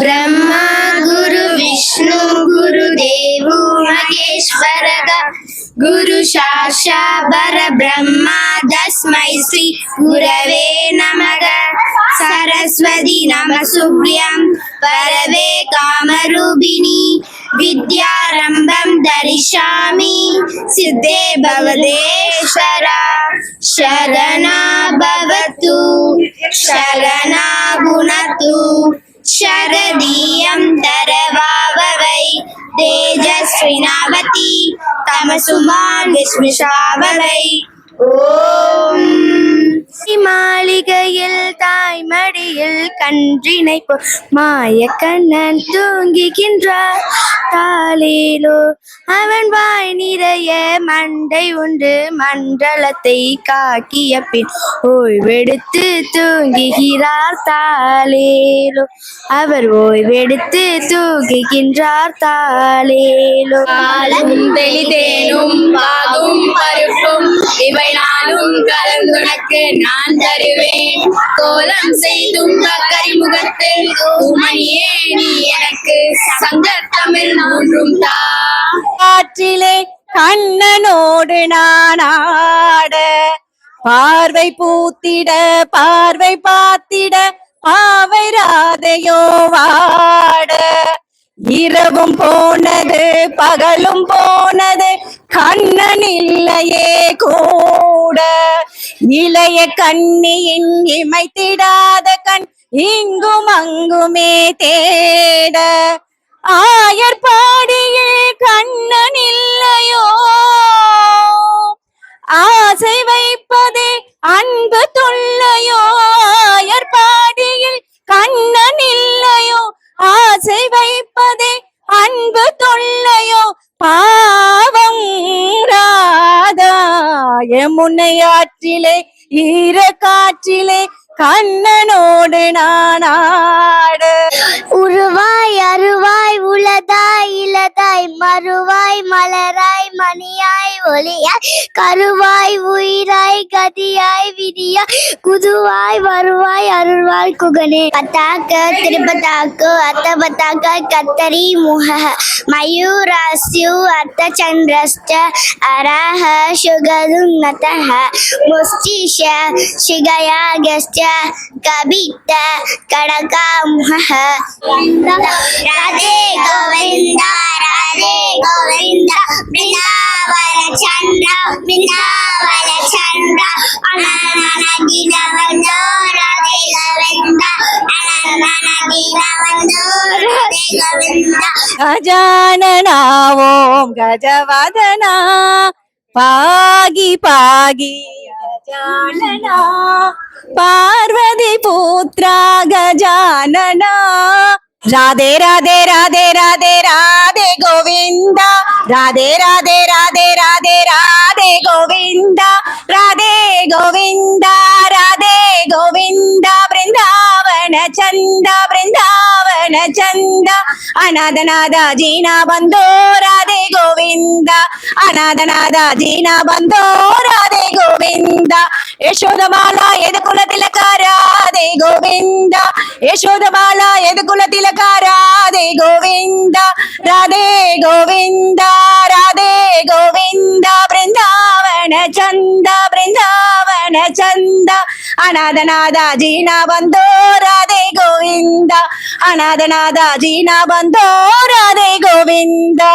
ब्रह्मा गुरु विष्णु गुरुदेवो महेश्वरः गुरु साक्षा परब्रह्मा तस्मै श्री गुरवे नमः। सरस्वती नमस्तुभ्यं वरदे कामरूपिणी विद्यारम्भं दरिष्यामि सिद्धे भवदेश्वरा शरणा भवतु शरणा गुणतु शरदीयं तरवाववै तेजस्विनावति तमसुमान् विस्मिषाववै ஓம் மாளிகையில் தாய்மடியில் கன்றினை போ மாயக்கண்ணன் தூங்குகின்றார் தாளேலோ அவன் வாய் நிறைய மண்டை உண்டு மண்டலத்தை காக்கிய பின் ஓய்வெடுத்து தூங்குகிறார் தாளேலோ. அவர் ஓய்வெடுத்து தூங்குகின்றார் தாளேலோ. வெளிதே தெளிதேனும் பாகும் பருப்பும் இவை நானும் கலந்துனக்கு நான் தருவேன். கோலம் செய்தும் கரிமுகத்தில் உமணியே நீ எனக்கு சங்க தமிழ் மூன்றும் தா. காற்றிலே கண்ணனோடு நான் ஆட பார்வை பூத்திட பார்வை பார்த்திட பாவை ராதையோ வாட. இரவும் போனது பகலும் போனது கண்ணன் இல்லையே கூட. இளைய கண்ணியின் இமைத்திடாத கண் இங்கும் அங்குமே தேட. ஆயர் பாடியில் கண்ணன் இல்லையோ ஆசை வைப்பதே முனையாற்றிலே ஈர காற்றிலே கண்ணனோடு நான் ஆட. உருவாய் அருவாய் உளதாய் இலதாய் கருவாய் மலராய் மணியாய் ஒளியாய் கருவாய் உயிராய் கதியாய் விதியாய் குதுவாய் வருவாய் அருள்வாய் குகனே பத்தாக்க திருப்பத்தாக்கு அத்த பத்தாக்க கத்தரி முக மயூராஸ்யு அத்த சந்திரஸ்ட அரஹ சுகதுன்னத முஷ்டிஷ சிகயாகஸ்ட கபித்த கடகாமுக ராதே கோவிந்தா राधे గోవింద బృందావన చంద్ర బృందావన చంద్ర అనందన గిర వందోరదే గోవింద అనందన గిర వందోరదే గోవింద గజానన ఓం గజవదన పాగి పాగి గజానన పార్వతి పుత్ర గజానన రాధే రాధే రాధే ராதே ராதே ராதே ராதே ராதே கோவிந்தா ராதே கோவிந்தா ராதே கோவிந்தா பிருந்தாவன சந்தா பிருந்தாவன சந்தா. அநாதநாதா ஜீனா பந்தோ ராதே கோவிந்தா. அநாதநாதா ஜீனா பந்தோ ராதே கோவிந்தா. యశోదమాల ఎదుకుల తిలకారాదే గోవింద యశోదమాల ఎదుకుల తిలకారా ராதே கோவிந்தா ராதே கோவிந்தா ராதே கோவிந்தா பிருந்தாவன சந்தா பிருந்தாவன சந்தா அநாதநாதாஜி நான் வந்தோ ராதே கோவிந்தா அநாதநாதாஜி நான் வந்தோ ராதே கோவிந்தா